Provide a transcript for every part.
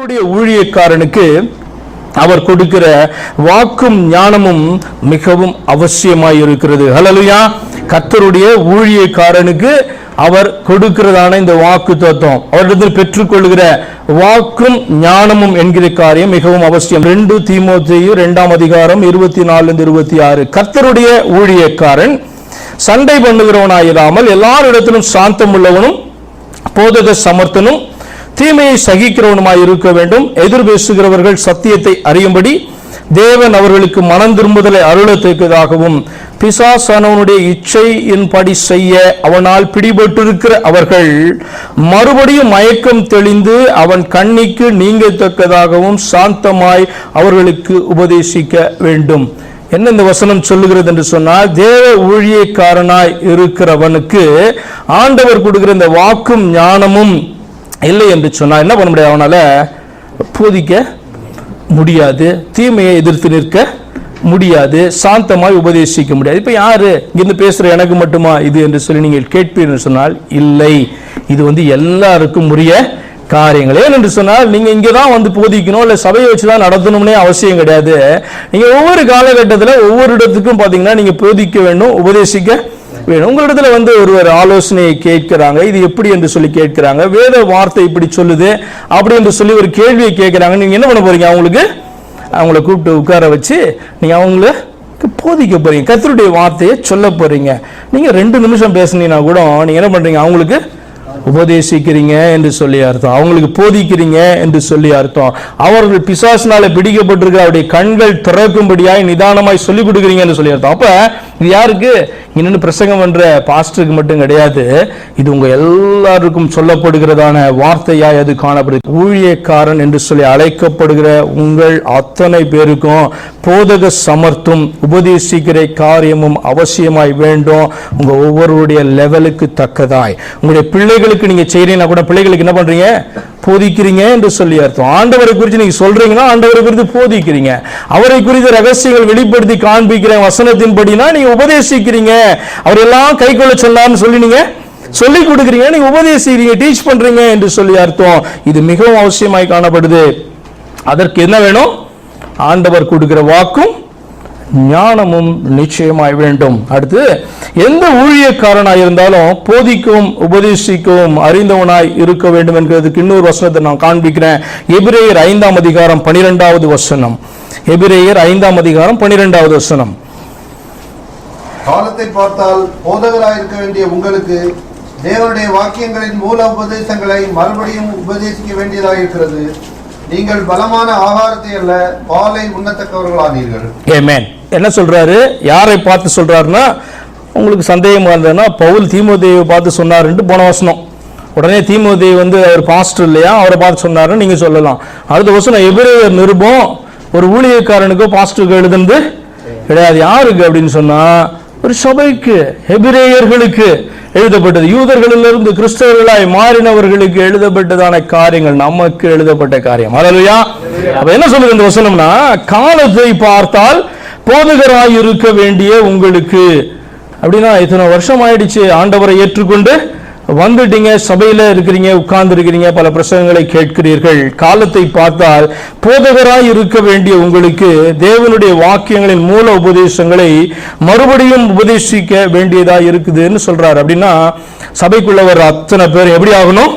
கத்தருடைய ஊழியக்காரனுக்கு அவர் கொடுக்கிற வாக்கும் ஞானமும் மிகவும் அவசியமாய் இருக்கிறது ஹலலுயா கர்த்தருடைய ஊழியக்காரனுக்கு அவர் கொடுக்கிறதான இந்த வாக்கு தத்துவம். அவரிடத்தில் பெற்றுக்கொள்கிற வாக்கும் ஞானமும் என்கிற காரியம் மிகவும் அவசியம். ரெண்டு தீமோத்தையும் இரண்டாம் அதிகாரம் இருபத்தி நாலு இருபத்தி ஆறு கர்த்தருடைய ஊழியக்காரன் சண்டை பண்ணுகிறவனாயிராமல் எல்லாரிடத்திலும் சாந்தம் உள்ளவனும் போதக சமர்த்தனும் தீமையை சகிக்கிறவனுமாய் இருக்க வேண்டும். எதிர் பேசுகிறவர்கள் சத்தியத்தை அறியும்படி தேவன் அவர்களுக்கு மனம் திரும்புதலை அருளத்தக்கதாகவும் பிசாசானவனுடைய இச்சையின்படி செய்ய அவனால் பிடிபட்டிருக்கிற அவர்கள் மறுபடியும் மயக்கம் தெளிந்து அவன் கண்ணிக்கு நீங்கத்தக்கதாகவும் சாந்தமாய் அவர்களுக்கு உபதேசிக்க வேண்டும். என்ன இந்த வசனம் சொல்லுகிறது என்று சொன்னால் தேவ ஊழியக்காரனாய் இருக்கிறவனுக்கு ஆண்டவர் கொடுக்கிற இந்த வாக்கும் ஞானமும் இல்லை என்று சொன்னால் என்ன பண்ண முடியாது அவனால் போதிக்க முடியாது. தீமையை எதிர்த்து நிற்க முடியாது. சாந்தமாய் உபதேசிக்க முடியாது. இப்போ யார் இங்கிருந்து பேசுகிற எனக்கு மட்டுமா இது என்று சொல்லி நீங்கள் கேட்பீர்கள் சொன்னால் இல்லை. இது வந்து எல்லாருக்கும் உரிய காரியங்கள். ஏனென்று என்று சொன்னால் நீங்கள் இங்கே தான் வந்து போதிக்கணும் இல்லை சபையை வச்சு தான் நடத்தணும்னே அவசியம் கிடையாது. நீங்கள் ஒவ்வொரு காலகட்டத்தில் ஒவ்வொரு இடத்துக்கும் பார்த்தீங்கன்னா நீங்கள் போதிக்க வேண்டும் உபதேசிக்க வேணும் உங்களிடத்துல வந்து ஒருவர் ஆலோசனையை கேட்கிறாங்க இது எப்படி என்று சொல்லி கேட்கிறாங்க வேத வார்த்தை இப்படி சொல்லுது அப்படி என்று சொல்லி ஒரு கேள்வியை கேட்கிறாங்க நீங்க என்ன பண்ண போறீங்க அவங்களுக்கு? அவங்கள கூப்பிட்டு உட்கார வச்சு நீங்க அவங்களுக்கு போதிக்க போறீங்க கத்தருடைய வார்த்தையை சொல்ல போறீங்க. நீங்க ரெண்டு நிமிஷம் பேசுனீங்கன்னா கூட நீங்க என்ன பண்றீங்க அவங்களுக்கு உபதேசிக்கிறீங்க என்று சொல்லி அர்த்தம். அவங்களுக்கு போதிக்கிறீங்க என்று சொல்லி அர்த்தம். அவர்கள் பிசாசினால பிடிக்கப்பட்டிருக்கிற அவருடைய கண்கள் திறக்கும்படியாய் நிதானமாய் சொல்லிக் கொடுக்குறீங்க என்று சொல்லி அர்த்தம். அப்ப இது யாருக்கு? இன்னொன்று பிரசங்கம் பண்ணுற பாஸ்டருக்கு மட்டும் கிடையாது. இது உங்கள் எல்லாருக்கும் சொல்லப்படுகிறதான வார்த்தையாய் அது காணப்படுது? ஊழியக்காரன் என்று சொல்லி அழைக்கப்படுகிற உங்கள் அத்தனை பேருக்கும் போதக சமர்த்தும் உபதேசிக்கிற காரியமும் அவசியமாய் வேண்டும். உங்கள் ஒவ்வொருடைய லெவலுக்கு தக்கதாய். உங்களுடைய பிள்ளைகளுக்கு நீங்கள் செய்கிறீங்கன்னா கூட பிள்ளைகளுக்கு என்ன பண்ணுறீங்க போதிக்கிறீங்க என்று சொல்லி அர்த்தம். ஆண்டவரை குறித்து நீங்க சொல்றீங்கன்னா ஆண்டவரை குறித்து போதிக்கிறீங்க. அவரை குறித்த ரகசியங்கள் வெளிப்படுத்தி காண்பிக்கிற வசனத்தின்படினா நீங்க உபதேசிக்கிறீங்க. அவர் எல்லாம் கை கொள்ள சொன்னார்னு சொல்லி நீங்க சொல்லி கொடுக்குறீங்க. நீங்க உபதேசிக்கிறீங்க டீச் பண்றீங்க என்று சொல்லி அர்த்தம். இது மிகவும் அவசியமாய் காணப்படுது. அதற்கு என்ன வேணும்? ஆண்டவர் கொடுக்கிற வாக்கும் ஞானமும் நிச்சயமாய் வேண்டும். அடுத்து எந்த ஊழியக்காரனாய் இருந்தாலும் போதிக்கும் உபதேசிக்கவும் அறிந்தவனாய் இருக்க வேண்டும் என்கிறதுக்கு இன்னொரு வசனத்தை நான் காண்பிக்கிறேன். எபிரேயர் ஐந்தாம் அதிகாரம் பனிரெண்டாவது வசனம். எபிரேயர் ஐந்தாம் அதிகாரம் பனிரெண்டாவது வசனம். காலத்தை பார்த்தால் போதகராயிருக்க வேண்டிய உங்களுக்கு தேவனுடைய வாக்கியங்களின் மூல உபதேசங்களை மறுபடியும் உபதேசிக்க வேண்டியதாயிருக்கிறது. நீங்கள் பலமான ஆகாரத்தை அல்ல பாலை உண்ணத்தக்கவர்களானீர்கள். ஏமேன் என்ன சொல்றாரு? யாரை பார்த்து சொல்றாருன்னா உங்களுக்கு சந்தேகம் இருந்ததுன்னா பவுல் தீமோதேவை பார்த்து சொன்னாருன்ட்டு போன வசனம். உடனே தீமோதேவி வந்து அவர் பாஸ்டர் இல்லையா? அவரை பார்த்து சொன்னாருன்னு நீங்க சொல்லலாம். அடுத்த வசனம் எபிரேயர் நிருபம் ஒரு ஊழியக்காரனுக்கோ பாஸ்டருக்கோ எழுதுனது கிடையாது. யாருக்கு அப்படின்னு சொன்னா ஒரு சபைக்கு எபிரேயர்களுக்கு எழுதப்பட்டது. யூதர்களிலிருந்து கிறிஸ்தவர்களாய் மாறினவர்களுக்கு எழுதப்பட்டதான காரியங்கள் நமக்கு எழுதப்பட்ட காரியம். அல்லையா அப்ப என்ன சொல்லுது இந்த வசனம்னா காலத்தை பார்த்தால் போதகராய் இருக்க வேண்டிய உங்களுக்கு. அப்படின்னா இத்தனை வருஷம் ஆயிடுச்சு ஆண்டவரை ஏற்றுக்கொண்டு வந்துட்டீங்க சபையில இருக்கிறீங்க உட்கார்ந்து இருக்கிறீங்க பல பிரசங்கங்களை கேட்கிறீர்கள். காலத்தை பார்த்தால் போதகராய் இருக்க வேண்டிய உங்களுக்கு தேவனுடைய வாக்கியங்களின் மூல உபதேசங்களை மறுபடியும் உபதேசிக்க வேண்டியதா இருக்குதுன்னு சொல்றாரு. அப்படின்னா சபைக்குள்ள வர அத்தனை பேர் எப்படி ஆகணும்?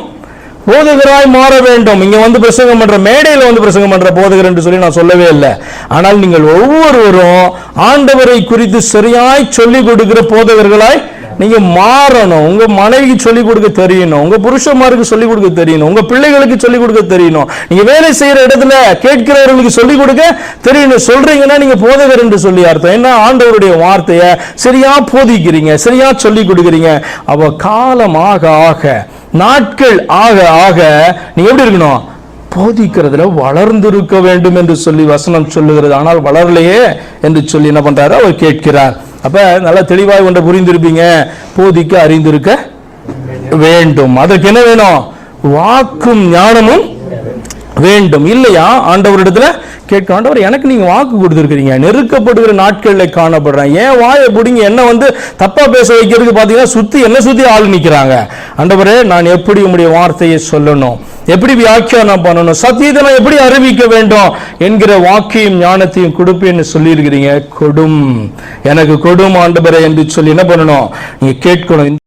போதகராய் மாற வேண்டும். இங்க வந்து பிரசங்கம் பண்ற மேடையில வந்து பிரசங்கம் பண்ற போதகர் என்று சொல்லி நான் சொல்லவே இல்லை. ஆனால் நீங்கள் ஒவ்வொருவரும் ஆண்டவரை குறித்து சரியாய் சொல்லிக் கொடுக்கிற போதகர்களாய் நீங்க மாறணும். உங்க மனைவிக்கு சொல்லிக் கொடுக்க தெரியணும். உங்க புருஷன்மாருக்கு சொல்லிக் கொடுக்க தெரியணும். உங்க பிள்ளைகளுக்கு சொல்லிக் கொடுக்க தெரியணும். நீங்க வேலை செய்யற இடத்துல கேட்கிறவர்களுக்கு சொல்லிக் கொடுக்க தெரியணும். சொல்றீங்கன்னா நீங்க போதகர் என்று சொல்லி அர்த்தம். என்ன ஆண்டவருடைய வார்த்தையை சரியா போதிக்கிறீங்க சரியா சொல்லிக் கொடுக்குறீங்க. அவ காலம் ஆக ஆக நாட்கள் ஆக ஆக நீங்க எப்படி இருக்கணும்? போதிக்கிறதுல வளர்ந்திருக்க வேண்டும் என்று சொல்லி வசனம் சொல்லுகிறது. ஆனால் வளரலையே என்று சொல்லி என்ன பண்றாரு? அவர் கேட்கிறார். அப்போ நல்லா தெளிவாக ஒன்றை புரிந்திருப்பீங்க. போதிக்க அறிந்திருக்க வேண்டும். அதற்கு என்ன வேணும்? வாக்கும் ஞானமும் வேண்டும். இல்லையா? ஆண்டவரிடத்துல கேட்க ஆண்டவர் எனக்கு நீங்க வாக்கு கொடுத்துருக்கீங்க நெருக்கப்படுகிற நாட்களில் காணப்படுறேன். ஏன் வாயை பிடிங்க என்ன வந்து தப்பா பேச வைக்கிறதுக்கு பார்த்தீங்கன்னா சுத்தி என்ன சுத்தி ஆள் நிக்கிறாங்க. ஆண்டவரே நான் எப்படி உங்களுடைய வார்த்தையை சொல்லணும்? எப்படி வியாக்கியானம் பண்ணணும்? சத்தியத்தை நான் எப்படி அறிவிக்க வேண்டும்? என்கிற வாக்கையும் ஞானத்தையும் கொடுப்பேன்னு சொல்லியிருக்கிறீங்க. கொடும். எனக்கு கொடும் ஆண்டவரே என்று சொல்லி என்ன பண்ணணும்? நீங்க கேட்கணும்.